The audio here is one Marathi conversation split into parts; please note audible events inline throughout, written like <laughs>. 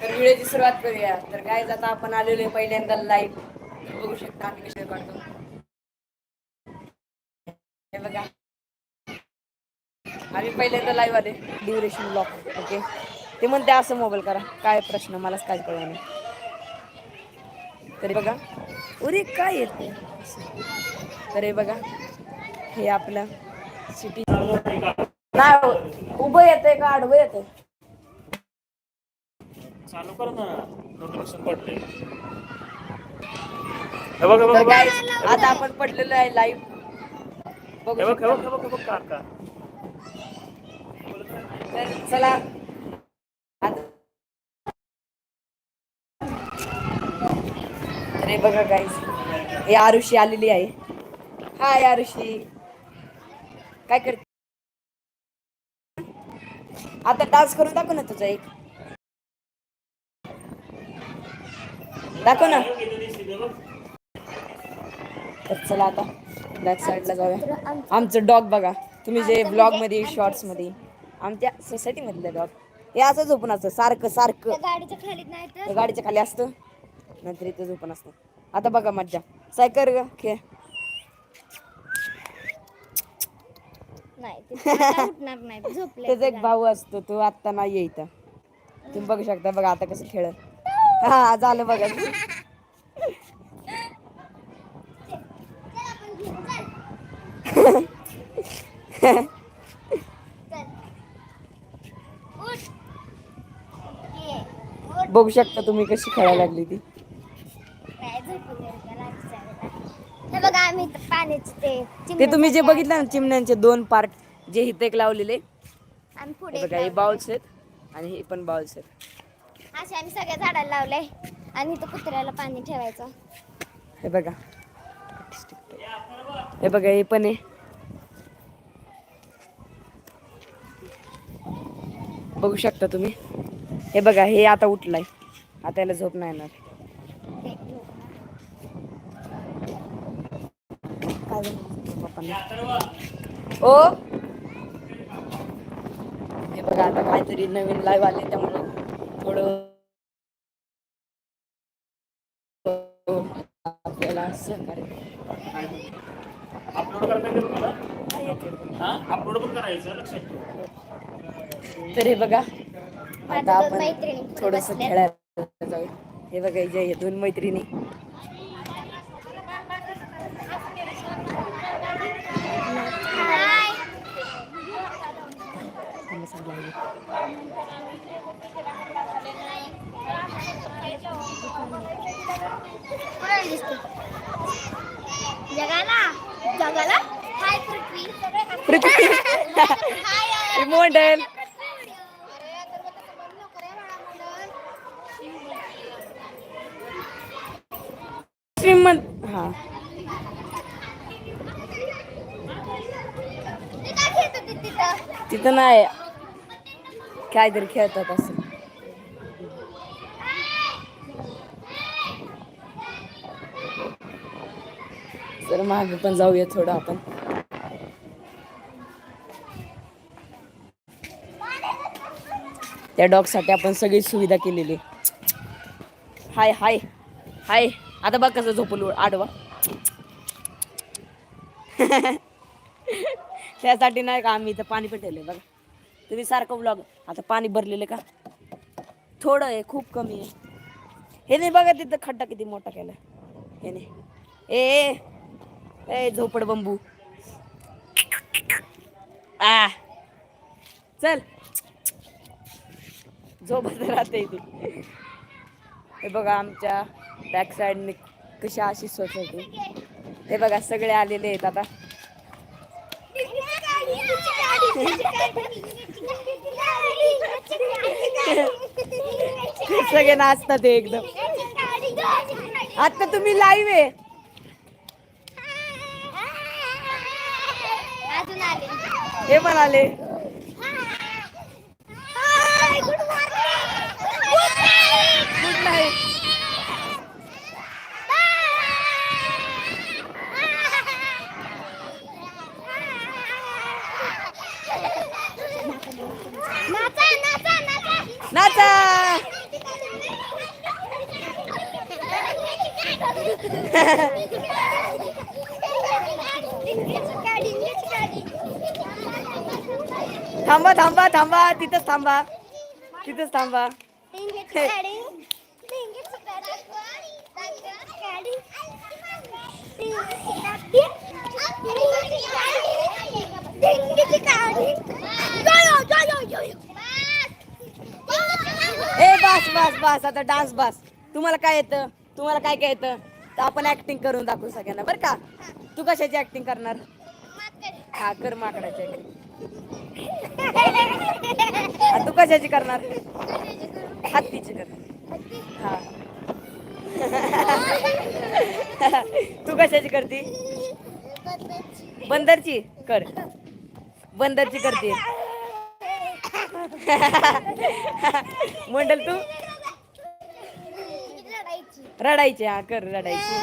तर व्हिडिओची सुरुवात करूया. तर काय आता आपण आलेलो आहे पहिल्यांदा लाईव्ह बघू शकता आम्ही कसे काढतो. हे बघा. आम्ही पहिल्यांदा लाईव्ह आले. ड्युरेशन ब्लॉक ओके ते म्हणते असं मोबाईल करा. काय प्रश्न? मलाच काय कळलं नाही. तरी बघा. अरे काय येते तरी बघा. हे आपलं सिटी नाही उभं येतंय का? आडवं येतंय? चालू कर ना. नोटिफिकेशन पडले. हे बघ हे बघ तर बघ. आता आपण पडलेलो आहे लाईव्ह बघू हे बघ हे. बघ हे बघ हे बघ काका तर चला. आता अरे बघा गाईस हे आरुषी आलेली आहे. हाय आरुषी. काय करते? आता डान्स करून दाखव ना तुझा एक. दाखव ना. तर चला आता बॅक साईडला जाऊया. आमचं डॉग बघा. तुम्ही जे ब्लॉगमध्ये शॉर्ट्समध्ये आमच्या सोसायटी मधलं डॉग हे असं झोपून असतं. सारखं सारखं. गाडीच्या खाली नाही तर? गाडीच्या खाली असतं. नंतर इथं झोपून असतं. आता बघा मज्जा. सायकर ग खेळ नाही <laughs> त्याचा एक भाऊ असतो. तो आत्ता नाही इथं. तुम्ही बघू शकता. बघा आता कसं खेळ हा झालं बघा. बघू शकता तुम्ही कशी खेळायला लागली ती. बघा आम्ही इथं पाण्याचे ते तुम्ही जे बघितलं ना चिमण्यांचे दोन पार्ट जे एक लावलेले. बघा हे बाउल्स आहेत आणि हे पण बाउल्स आहेत. असे आम्ही सगळ्या झाडाला लावले. आणि इथं कुत्र्याला पाणी ठेवायचं. हे बघा. हे बघा हे पण आहे. बघू शकता तुम्ही. हे बघा हे आता उठलाय. आता याला झोप नाही येणार. ओ! हे बघा आता काहीतरी नवीन लाईव्ह आले त्यामुळे. थोडं आपल्याला सहकार्य अपलोड करता येते तुम्हाला हा अपलोड पण करायचं लक्षात ठेव. तर हे बघा आता आपण मैत्रिणी थोडस. खेळायला जाऊ हे बघा जे दोन मैत्रिणी. हाय श्रीमंत हा. तिथं तिथं नाही. काहीतरी खेळतात असं. तर मागे पण जाऊया थोडं आपण. त्या डॉगसाठी आपण सगळी सुविधा केलेली. हाय हाय हाय. आता बघ कसं झोपलो आडवा. <laughs> त्यासाठी नाही का आम्ही इथं पाणी पण बघा. तुम्ही सारखं ब्लॉग आता पाणी भरलेलं का? थोडं आहे खूप कमी आहे. हे नाही बघा तिथं खड्डा किती मोठा केला हे नाही. ए ए, ए झोपड बंबू. आ. चल. झोपत राहते ती. हे बघा आमच्या बॅक साईडने कशी अशी स्वच्छ होती हे बघा सगळे आलेले आहेत आता. सगळे नाचतात ते एकदम. आता तुम्ही लाईव्ह आहे. हे पण आले. थांबा थांबा थांबा. तिथंच थांबा. तिथंच थांबा. ए बस बस बस. आता डान्स बस. तुम्हाला काय येतं? तुम्हाला काय काय येतं? तर आपण ऍक्टिंग करून दाखवू सगळ्यांना बरं का? तू कशाची ऍक्टिंग करणार? हा कर माकडाची तू कशाची करणार? हत्तीची कर. हा. तू कशाची करते? बंदरची? कर. बंदरची करते. <laughs> मंडल तू? रडायची हा कर रडायची.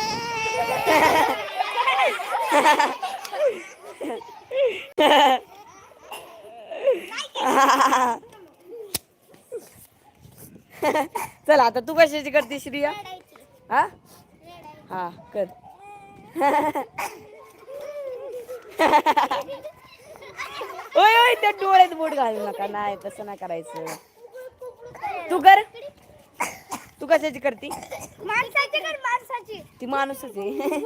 चला आता तू कशाची करते श्रिया? हा? हा कर. ओय ओय त्या डोळ्यात बोट घालू नका. नाही तसं नाही करायचं. तू कर. तू कशाची करती? माणसाची कर माणसाची. ती माणूसच आहे.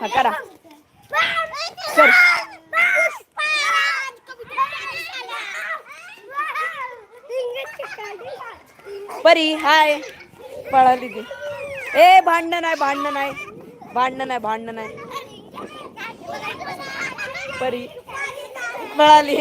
हा करा. कर परी हाय. पळाली ती. ए भांडण नाही भांडण नाही. भांडण नाही भांडण नाही. परी. मिळाली.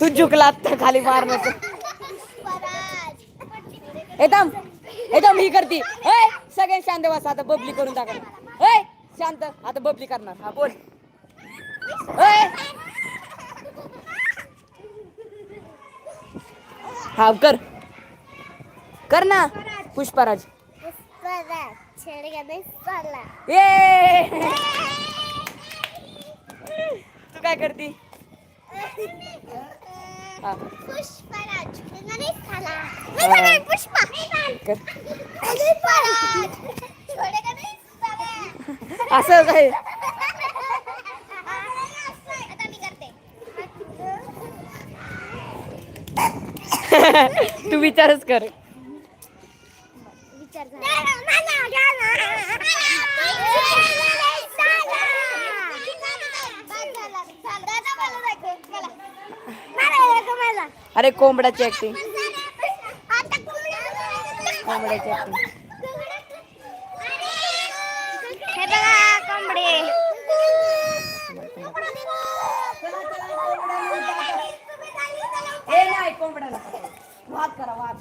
तू झुकला आता खाली मारण्याचं एकदम एकदम ही करती. ए सगळे शांत बस आता बबली करून टाका. ए शांत आता बबली करणार. हा बोल. ए हा कर. कर ना. पुष्पराज. ये तू काय करती? हा. पुष्पराज. पुष्पा. कर. पुष्पराज? असं काय आता मी करते <laughs> तू विचारच कर. विचार अरे कोंबडाची ऍक्टिंग कोंबड्याची ऍक्टिंग हे बघा कोंबडे. ए नाही कोंबड्याला. वाद करा वाद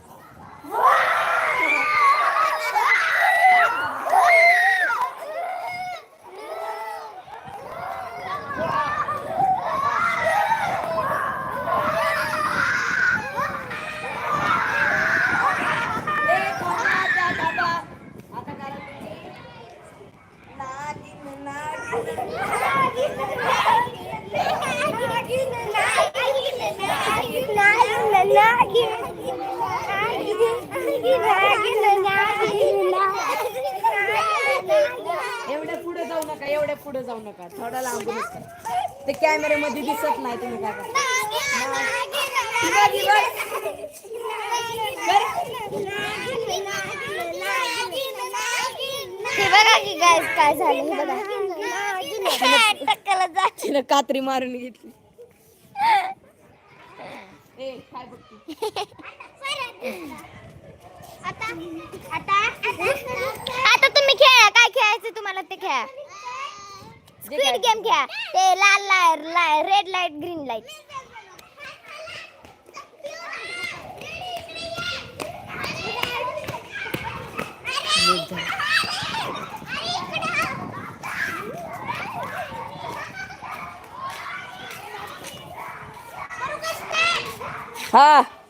ए, कोंबड्याचा डबा. आता करा तुम्ही. नागिन, नागिन. एवढ्या पुढे जाऊ नका एवढ्या पुढे जाऊ नका. थोडा लांब ते कॅमेऱ्यामध्ये दिसत नाही तुम्ही काय काय झालं बघा तिनं कात्री मारून घेतली. ए काय बघते? आता? तुम्ही खेळा काय खेळायचं तुम्हाला ते खेळा. स्क्विड गेम खेळा. ते लाल लाल रेड लाइट ग्रीन लाइट हा.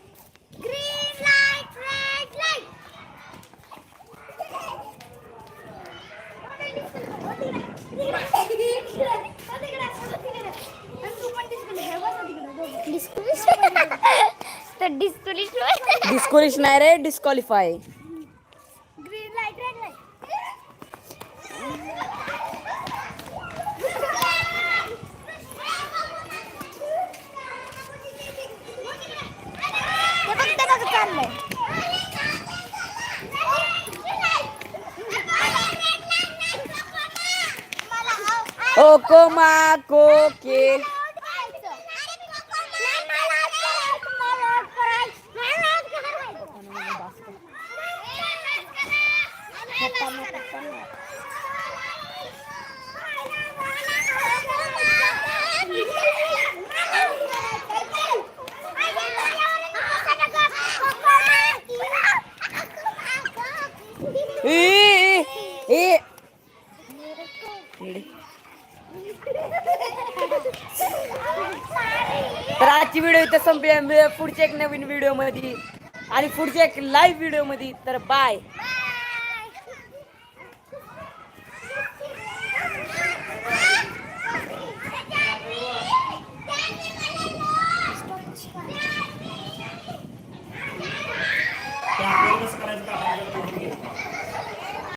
डिस्कुलिश नाही रे disqualify green light red light ते बघ ते बघ चाललंय ओकोमा कोके ए, ए, ए. इकडे. तर आजची व्हिडिओ इथं संपूया पुढच्या एक नवीन व्हिडिओमध्ये आणि पुढच्या एक लाईव्ह व्हिडिओमध्ये तर बाय